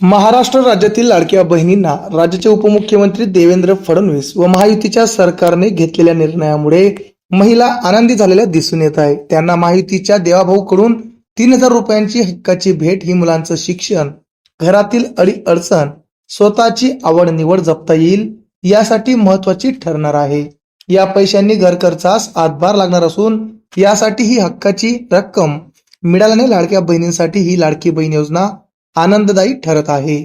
महाराष्ट्र राज्यातील लाडक्या बहिणींना राज्याचे उपमुख्यमंत्री देवेंद्र फडणवीस व महायुतीच्या सरकारने घेतलेल्या निर्णयामुळे महिला आनंदी झालेल्या दिसून येत आहे. त्यांना महायुतीच्या देवाभाऊकडून तीन हजार रुपयांची हक्काची भेट ही मुलांचं शिक्षण घरातील अडी अडचण स्वतःची आवड निवड जपता येईल यासाठी महत्वाची ठरणार आहे. या पैशांनी घर खर्चास हातभार लागणार असून यासाठी ही हक्काची रक्कम मिळाल्याने लाडक्या बहिणींसाठी ही लाडकी बहीण योजना आनंददायी ठरत आहे.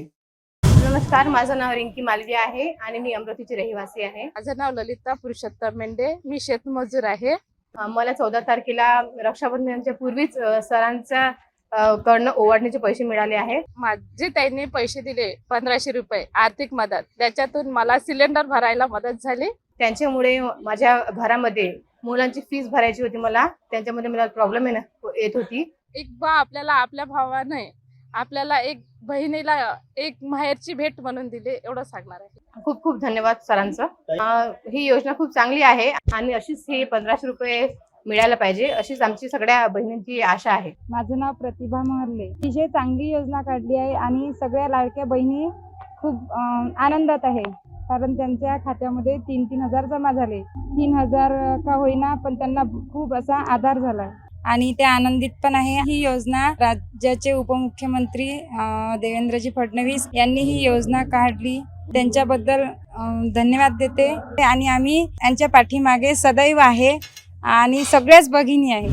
नमस्कार माझं नाव रिंकी मालवी आहे आणि मी अमरावतीची रहिवासी आहे. माझं नाव ललिता पुरुषोत्तम मेंढे मी शेतमजूर आहे. मला चौदा तारखेला रक्षाबंधनाच्या पूर्वीच सरांच्या कडनं ओवाडणीचे पैसे मिळाले आहेत. माझे त्यांनी पैसे दिले पंधराशे रुपये आर्थिक मदत. त्याच्यातून मला सिलेंडर भरायला मदत झाली. त्यांच्यामुळे माझ्या घरामध्ये मुलांची फीस भरायची होती मला. त्यांच्यामध्ये मला प्रॉब्लेम येत होती. एक बा आपल्याला आपल्या भावाने आपल्याला एक बहिणीला एक माहेरची भेट म्हणून दिली एवढं सांगणार आहे. खूप खूप धन्यवाद सरांचं. ही योजना खूप चांगली आहे आणि अशीच ही पंधराशे रुपये मिळायला पाहिजे अशीच आमची सगळ्या बहिणींची आशा आहे. माझं नाव प्रतिभा महर्ले. अतिशय चांगली योजना काढली आहे आणि सगळ्या लाडक्या बहिणी खूप आनंदात आहे. कारण त्यांच्या खात्यामध्ये तीन तीन हजार जमा झाले. तीन हजार का होईना पण त्यांना खूप असा आधार झाला आणि ते आनंदित पण आहे. ही योजना राज्याचे उपमुख्यमंत्री देवेंद्रजी फडणवीस यांनी ही योजना काढली. त्यांच्याबद्दल धन्यवाद देते. आणि आम्ही त्यांच्या पाठीमागे सदैव आहे आणि सगळ्याच भगिनी आहे.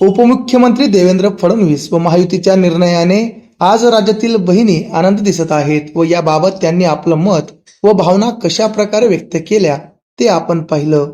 उपमुख्यमंत्री देवेंद्र फडणवीस व महायुतीच्या निर्णयाने आज राज्यातील बहिणी आनंद दिसत आहेत व याबाबत त्यांनी आपलं मत व भावना कशा प्रकारे व्यक्त केल्या ते आपण पाहिलं.